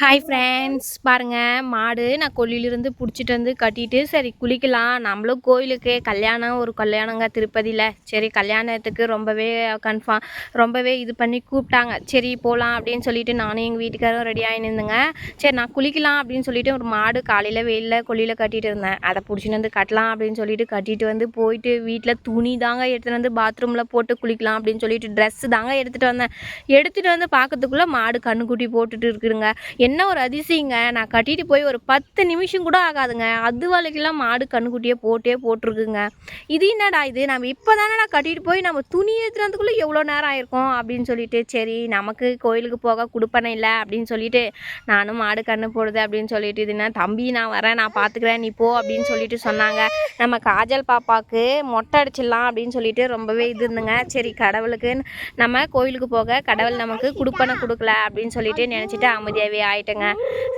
Hi friends பாருங்கள் மாடு நான் கொல்லியிலிருந்து பிடிச்சிட்டு வந்து கட்டிட்டு சரி குளிக்கலாம். நம்மளும் கோயிலுக்கு கல்யாணம் ஒரு கல்யாணங்க திருப்பதியில். சரி கல்யாணத்துக்கு ரொம்பவே கன்ஃபார்ம் ரொம்பவே இது பண்ணி கூப்பிட்டாங்க. சரி போகலாம் அப்படின்னு சொல்லிட்டு நானும் எங்கள் வீட்டுக்காரும் ரெடி ஆகினிருந்தேங்க சரி நான் குளிக்கலாம் அப்படின்னு சொல்லிட்டு ஒரு மாடு காலையில் வெயிலில் கொல்லியில் கட்டிட்டு இருந்தேன். அதை பிடிச்சிட்டு வந்து கட்டலாம் அப்படின்னு சொல்லிட்டு கட்டிட்டு வந்து போயிட்டு வீட்டில் துணி தாங்க எடுத்துகிட்டு வந்து பாத்ரூமில் போட்டு குளிக்கலாம் அப்படின்னு சொல்லிட்டு ட்ரெஸ்ஸு தாங்க எடுத்துகிட்டு வந்தேன். எடுத்துகிட்டு வந்து பார்க்கறதுக்குள்ளே மாடு கண்ணுக்குட்டி போட்டுட்டு இருக்குதுங்க. என்ன ஒரு அதிசயங்க? நான் கட்டிட்டு போய் ஒரு பத்து நிமிஷம் கூட ஆகாதுங்க. அது வரைக்கும்லாம் மாடு கண்ணுக்குட்டியே போட்டே போட்டிருக்குங்க. இது என்னடா இது? நம்ம இப்போ தானே நான் கட்டிட்டு போய் நம்ம துணி ஏற்றுறதுக்குள்ளே எவ்வளோ நேரம் ஆயிருக்கும்? அப்படின்னு சொல்லிட்டு சரி நமக்கு கோயிலுக்கு போக கொடுப்பனே இல்லை அப்படின்னு சொல்லிட்டு நானும் மாடு கண்ணு போடுது அப்படின்னு சொல்லிட்டு இது என்ன தம்பி நான் வரேன் நான் பார்த்துக்கிறேன் நீ போ அப்படின்னு சொல்லிட்டு சொன்னாங்க. நம்ம காஜல் பாப்பாவுக்கு மொட்டை அடிச்சிடலாம் அப்படின்னு சொல்லிட்டு ரொம்பவே இது இருந்துங்க. சரி கடவுளுக்கு நம்ம கோயிலுக்கு போக கடவுள் நமக்கு கொடுப்பனை கொடுக்கல அப்படின்னு சொல்லிட்டு நினச்சிட்டு அமைதியாகவே ஆயிட்டேங்க.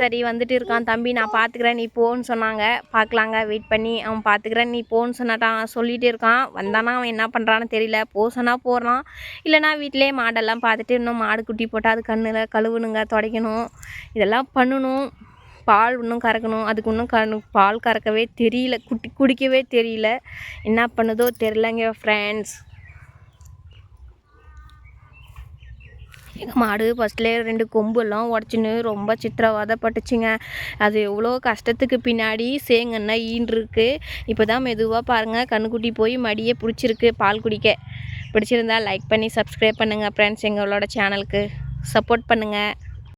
சரி வந்துட்டு இருக்கான். தம்பி நான் பார்த்துக்கிறேன் நீ போன்னு சொன்னாங்க. பார்க்கலாங்க வெயிட் பண்ணி அவன் பார்த்துக்கிறேன் நீ போன்னு சொன்னாட்டான். சொல்லிகிட்டே இருக்கான். வந்தானா அவன் என்ன பண்ணுறான்னு தெரியல. போ சொன்னால் போகிறான் இல்லைனா வீட்டிலே மாடெல்லாம் பார்த்துட்டு இன்னும் மாடு குட்டி போட்டால் அது கண்ணில் கழுவுணுங்க துடைக்கணும். இதெல்லாம் பண்ணணும். பால் இன்னும் கறக்கணும். அதுக்கு இன்னும் கண் பால் கறக்கவே தெரியல. குட்டி குடிக்கவே தெரியல. என்ன பண்ணுதோ தெரிலங்க ஃப்ரெண்ட்ஸ் எங்கள் மாடு ஃபஸ்ட்லேயே ரெண்டு கொம்பெல்லாம் உடச்சின்னு ரொம்ப சித்திரவதைப்பட்டுச்சுங்க. அது எவ்வளோ கஷ்டத்துக்கு பின்னாடி சேங்கன்னா ஈன்றுருக்கு. இப்போ தான் மெதுவாக பாருங்கள் கண்ணுக்குட்டி போய் மடியே பிடிச்சிருக்கு பால் குடிக்க. பிடிச்சிருந்தா லைக் பண்ணி சப்ஸ்கிரைப் பண்ணுங்கள் ஃப்ரெண்ட்ஸ் எங்களோட சேனலுக்கு சப்போர்ட் பண்ணுங்கள்